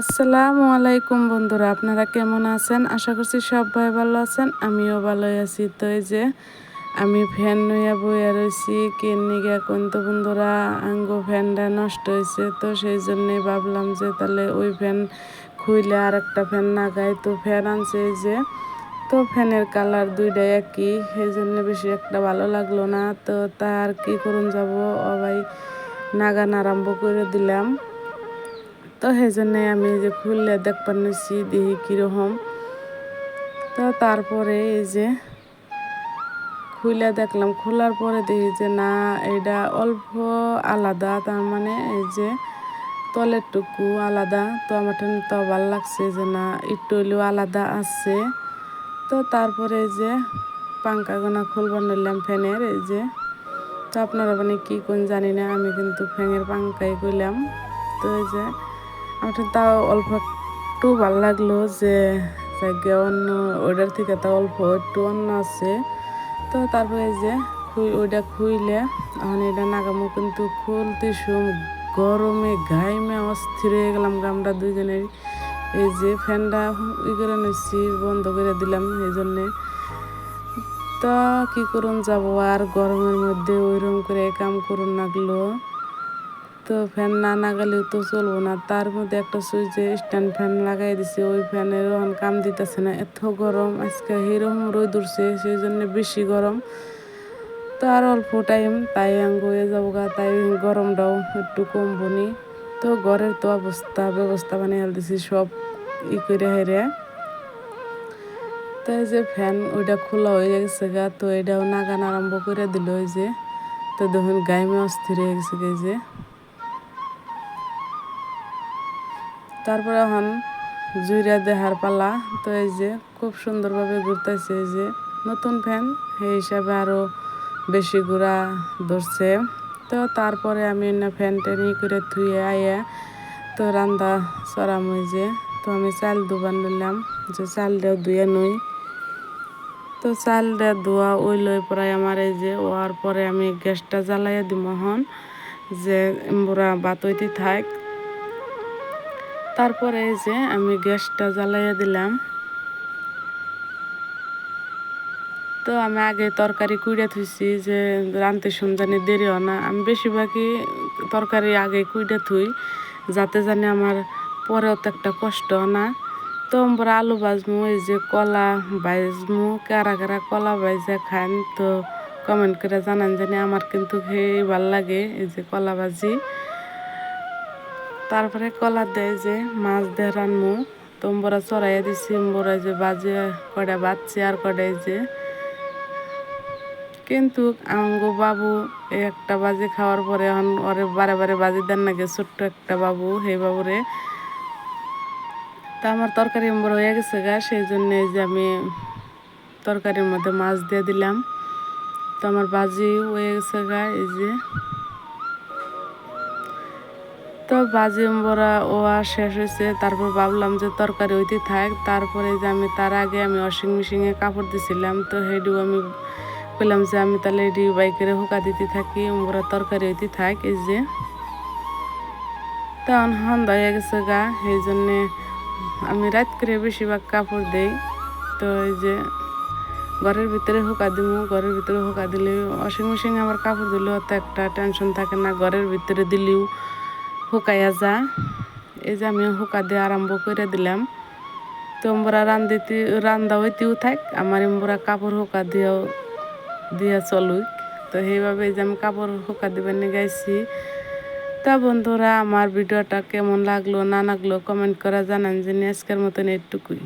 আসসালামু আলাইকুম বন্ধুরা, আপনারা কেমন আছেন? আশা করছি সবাই ভালো আছেন, আমিও ভালোই আছি। তো এই যে আমি ফ্যান নইয়া বইয়া রয়েছি কেনিগা কিন্তু বন্ধুরা আঙ্গ ফ্যানটা নষ্ট হয়েছে তো সেই জন্যই ভাবলাম যে তাহলে ওই ফ্যান খুইলে আর একটা ফ্যান না গায় তো ফ্যান আনছে এই যে, তো ফ্যানের কালার দুইটাই একই, সেই জন্য বেশি একটা ভালো লাগল না। তো তার কি করুন যাব ভাই নাগান আরম্ভ করে দিলাম। তো সেই জন্যে আমি যে খুললে দেখবার নিচ্ছি দেখি কীরকম। তো তারপরে এই যে খুলে দেখলাম, খোলার পরে দেখি যে না এটা অল্প আলাদা, তার মানে এই যে তলের টুকু আলাদা। তো আমার তো ভালো লাগছে যে না, একটু আলাদা আছে। তো তারপরে এই যে পাঙ্কা গোনা খুলবার নিলাম ফ্যানের, এই যে। তো আপনারা মানে কী কোন জানি না, আমি কিন্তু ফ্যানের পাঙ্কাই করলাম তো এই যে আমার তাও অল্প একটু ভালো লাগল যে অন্য ওইটার থেকে তাও অল্প একটু অন্য আছে। তো তারপরে যে খুই, ওইটা খুইলে এখন এটা নাগামো কিন্তু খুলতে গরমে ঘাইমে অস্থির হয়ে গেলাম আমরা দুইজনের। এই যে ফ্যানটা ই করে নিচ্ছি বন্ধ করে দিলাম এই জন্যে। তো কী করুন যাব? আর গরমের মধ্যে ওইরকম করে কাম করুন লাগল। তো ফ্যান না লাগালেও তো চলবো না। তার মধ্যে একটা সুইচে স্ট্যান্ড ফ্যান লাগাই দিছে, ওই ফ্যানের ওখান কাম দিতেছে না। এত গরম, আজকে এইরকম রোদ উঠছে সেই জন্য বেশি গরম। তো আর অল্প টাইম তাই আঙ্গ হয়ে যাব গা, তাই গরমটাও একটু কমবনি তো ঘরের তো অবস্থা, ব্যবস্থা বানিয়ে দিছি সব ই করে হেরে। তাই যে ফ্যান, ওইটা খোলা হয়ে গেছে গা, তো এটাও নাগান আরম্ভ করে দিল ওই যে। তো দেখুন গাইমে অস্থির হয়ে গেছে যে। তারপরে এখন জুইরা দেহার পালা। তো এই যে খুব সুন্দরভাবে ঘুরতেছে এই যে নতুন ফ্যান সেই হিসাবে আরও বেশি ঘোরা ধরছে। তো তারপরে আমি না ফ্যান টেন করে ধুয়ে আইয়া তো রান্দা চড়াম যে। তো আমি চাল দুবার নিলাম যে চালটাও ধুয়ে নই। তো চালটা ধোয়া ওই লই পরে আমার এই যে ওয়ার পরে আমি গ্যাসটা জ্বালাইয়া দিম হন যে বুড়া বাতইতে থাক। তারপরে এই যে আমি গ্যাসটা জ্বালাইয়া দিলাম। তো আমি আগে তরকারি কুইড়া থুইছি যে রানতে জানি দেরি না। আমি বেশিরভাগই তরকারি আগে কুইড়া থুই, যাতে জানি আমার পরেও তো একটা কষ্ট না। তো আমরা আলু ভাজমু, এই যে কলা ভাজমু, কারা কারা কলা ভাজা খান, তো কমেন্ট করে জানান জানি আমার কিন্তু খেয়ে ভালো লাগে এই যে কলা ভাজি। তারপরে কলা দেয় যে, মাছ দিয়ে রানমু। তোমরা চড়াইয়া দিছি মোরা যে বাজে কটা বাচ্চি আর কটাই যে। কিন্তু আঙ্গু বাবু একটা বাজে খাওয়ার পরে এখন ওরে বারে বারে বাজি দেন নাকি ছোট্ট একটা বাবু, সেই বাবুরে। তা আমার তরকারি বড় হয়ে গেছে গা, সেই জন্য যে আমি তরকারির মধ্যে মাছ দিয়ে দিলাম। তো আমার বাজি হয়ে গেছে গা, এই যে। তো বাজি বড়া ও আর শেষ হয়েছে, তারপর ভাবলাম যে তরকারি ওইতে থাক, তারপরে যে আমি তার আগে আমি ওয়াশিং মেশিনে কাপড় দিছিলাম, তো হেডিও আমি বললাম যে আমি তাহলে এডি বাইকের হুকা দিতে থাকি ওরা তরকারি ওইতে থাক, এই যে। তখন হন্দা হয়ে গেছে গা সেই জন্যে আমি রাত করে বেশিরভাগ কাপড় দেই, তো এই যে ঘরের ভিতরে হুকা দিব ঘরের ভিতরে হুকা দিলে ওয়াশিং মেশিনে আবার কাপড় দিলেও তো একটা টেনশন থাকে না, ঘরের ভিতরে দিলেও হুকাইয়া যা। এই যে আমি হুকা দিয়ে আরম্ভ করে দিলাম। তো আমরা রান্দিতে রান্দা হইতেও থাক, আমার আমরা কাপড় হুকা দিয়েও দিয়া চলুক। তো সেইভাবে যে আমি কাপড় হুকা দিবেন গাইছি তা বন্ধুরা, আমার ভিডিওটা কেমন লাগল, না লাগল, কমেন্ট করা জানান। যে আজকের মতন একটুকুই